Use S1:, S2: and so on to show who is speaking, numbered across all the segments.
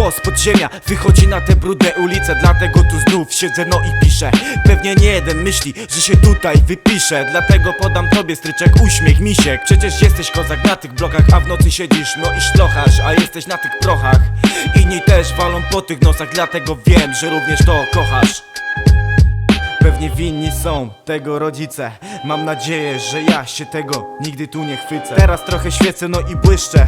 S1: Głos podziemia wychodzi na te brudne ulice Dlatego tu znów siedzę no i piszę. Pewnie nie jeden myśli, że się tutaj wypiszę Dlatego podam tobie stryczek uśmiech misiek. Przecież jesteś kozak na tych blokach A w nocy siedzisz no i szlochasz A jesteś na tych prochach. Inni też walą po tych nosach Dlatego wiem, że również to kochasz. Pewnie winni są tego rodzice. Mam nadzieję, że ja się tego nigdy tu nie chwycę. Teraz trochę świecę, no i błyszczę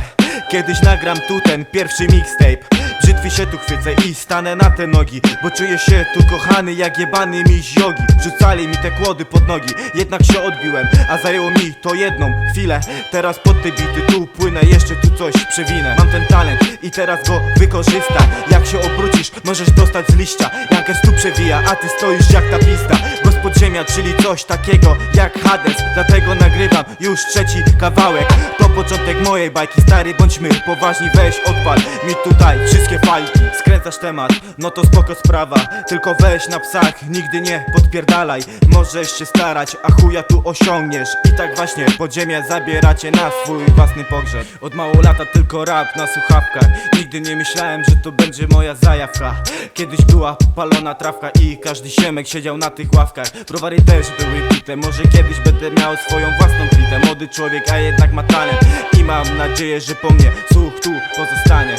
S1: Kiedyś nagram tu ten pierwszy mixtape. Brzytwy się tu chwycę i stanę na te nogi Bo czuję się tu kochany jak jebany miś jogi. Rzucali mi te kłody pod nogi Jednak się odbiłem, a zajęło mi to jedną chwilę. Teraz pod te bity tu płynę, jeszcze tu coś przewinę. Mam ten talent i teraz go wykorzystam Jak się obrócisz, możesz dostać z liścia. Jankes tu przewija, a ty stoisz jak ta pista podziemia, czyli coś takiego jak Hades. Dlatego nagrywam już trzeci kawałek. To początek mojej bajki, stary bądźmy poważni Weź odpal mi tutaj wszystkie fajki. Skręcasz temat, no to spoko sprawa. Tylko weź na psach, nigdy nie podpierdalaj. Możesz się starać, a chuja tu osiągniesz. I tak właśnie podziemia zabieracie na swój własny pogrzeb. Od mało lata tylko rap na słuchawkach. Nigdy nie myślałem, że to będzie moja zajawka. Kiedyś była palona trawka i każdy siemek siedział na tych ławkach Browary też były pite, może kiedyś będę miał swoją własną plitę Młody człowiek, a jednak ma talent. I mam nadzieję, że po mnie słuch tu pozostanie.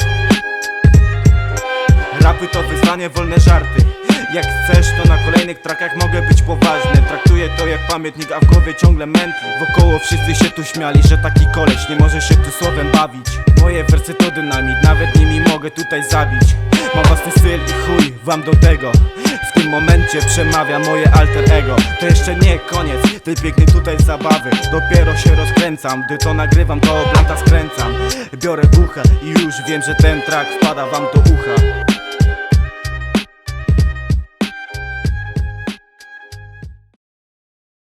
S1: Rapy to wyzwanie, wolne żarty. Jak chcesz, to na kolejnych trakach mogę być poważny. Traktuję to jak pamiętnik, a w głowie ciągle mętli Wokoło wszyscy się tu śmiali, że taki koleś nie może się tu słowem bawić. Moje wersy to dynamit, nawet nimi mogę tutaj zabić. Mam własny styl i chuj wam do tego. W tym momencie przemawia moje alter ego. To jeszcze nie koniec tej pięknej tutaj zabawy. Dopiero się rozkręcam, gdy to nagrywam, to blanta skręcam Biorę bucha i już wiem, że ten track wpada wam do ucha